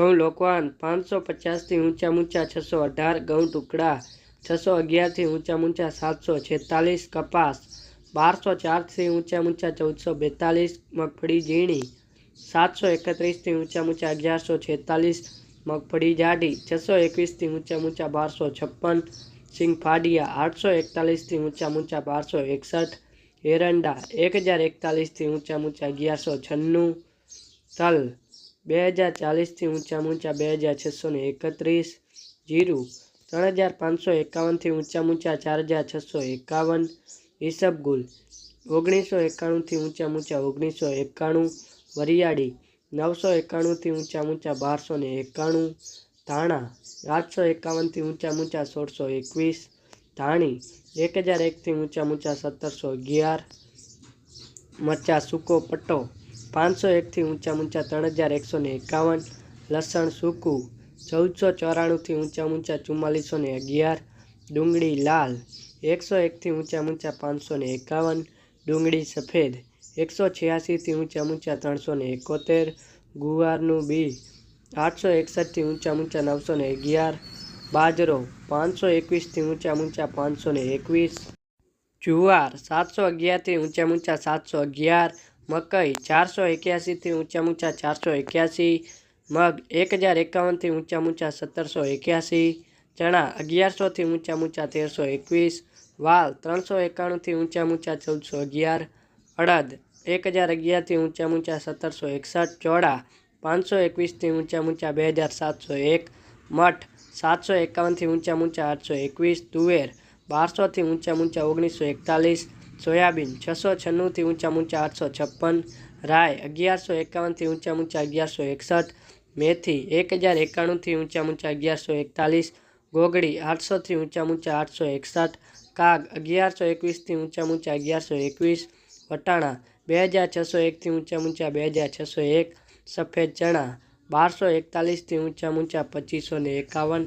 ઘઉં લોકવાન. પાંચસો પચાસથી ઊંચા ઊંચા છસો અઢાર, ઘઉં ટુકડા છસો અગિયારથી ઊંચા ઊંચા સાતસો છેતાલીસ, કપાસ બારસો ચારથી ઊંચા ઊંચા ચૌદસો બેતાલીસ, મગફળી ઝીણી સાતસો એકત્રીસથી ઊંચા ઊંચા અગિયારસો છેતાલીસ, મગફળી જાડી છસો એકવીસથી ઊંચા ઊંચા બારસો છપ્પન સિંગ ફાડિયા આઠસો એકતાલીસથી ઊંચા ઊંચા બારસો એકસઠ, એરંડા એક હજાર એકતાલીસથી ઊંચા ઊંચા અગિયારસો છન્નું, તલ બે હજાર ચાલીસથી ઊંચામાં ઊંચા બે હજાર છસો ને એકત્રીસ, જીરું ત્રણ હજાર પાંચસો એકાવનથી ઊંચામાં ઊંચા ચાર હજાર છસો એકાવન, ઈસબગુલ ઓગણીસો એકાણુંથી ઊંચા ઊંચા ઓગણીસો એકાણું, વરિયાળી નવસો એકાણુંથી ઊંચા ઊંચા બારસો ને એકાણું, ધાણા આઠસો એકાવનથી ઊંચા ઊંચા સોળસો એકવીસ, ધાણી એક હજાર એકથી ઊંચા ઊંચા સત્તરસો અગિયાર, મરચા સૂકો પટ્ટો પાંચસો એકથી ઊંચા ઊંચા ત્રણ હજાર એકસો ને એકાવન, લસણ સૂકું ચૌદસો ચોરાણુંથી ઊંચા ઊંચા ચુમ્માલીસો ને અગિયાર, ડુંગળી લાલ એકસો એકથી ઊંચા ઊંચા પાંચસો ને એકાવન, ડુંગળી સફેદ એકસો છ્યાસીથી ઊંચા ઊંચા ત્રણસો ને એકોતેર, ગુવારનું બી આઠસો એકસઠથી ઊંચા ઊંચા નવસો ને અગિયાર, બાજરો પાંચસો એકવીસથી ઊંચા ઊંચા પાંચસો ને એકવીસ, જુવાર સાતસો અગિયારથી ઊંચા ઊંચા સાતસો અગિયાર મકઈ ચારસો એક્યાસીથી ઊંચા ઊંચા ચારસો એક્યાસી, મગ એક હજાર એકાવનથી ઊંચા ઊંચા સત્તરસો એક્યાસી, ચણા અગિયારસોથી ઊંચા ઊંચા તેરસો એકવીસ, વાલ ત્રણસો એકાણુંથી ઊંચા ઊંચા ચૌદસો અગિયાર, અડદ એક હજાર અગિયારથી ઊંચા ઊંચા સત્તરસો એકસઠ, ચોળા પાંચસો એકવીસથી ઊંચા ઊંચા બે હજાર સાતસો એક, મઠ સાતસો એકાવનથી ઊંચા ઊંચા આઠસો એકવીસ, તુવેર બારસોથી ઊંચા ઊંચા ઓગણીસો એકતાલીસ સોયાબીન છસો છન્નુંથી ઊંચા ઊંચા આઠસો છપ્પન, રાય અગિયારસો એકાવનથી ઊંચા ઊંચા અગિયારસો એકસઠ, મેથી એક હજાર એકાણુંથી ઊંચા ઊંચા અગિયારસો એકતાલીસ, ગોગડી આઠસોથી ઊંચા ઊંચા આઠસો એકસઠ, કાગ અગિયારસો એકવીસથી ઊંચા ઊંચા અગિયારસો એકવીસ, વટાણા બે હજાર છસો એકથી ઊંચા ઊંચા બે હજાર છસો એક, સફેદ ચણા બારસો એકતાલીસથી ઊંચા ઊંચા પચીસો ને એકાવન.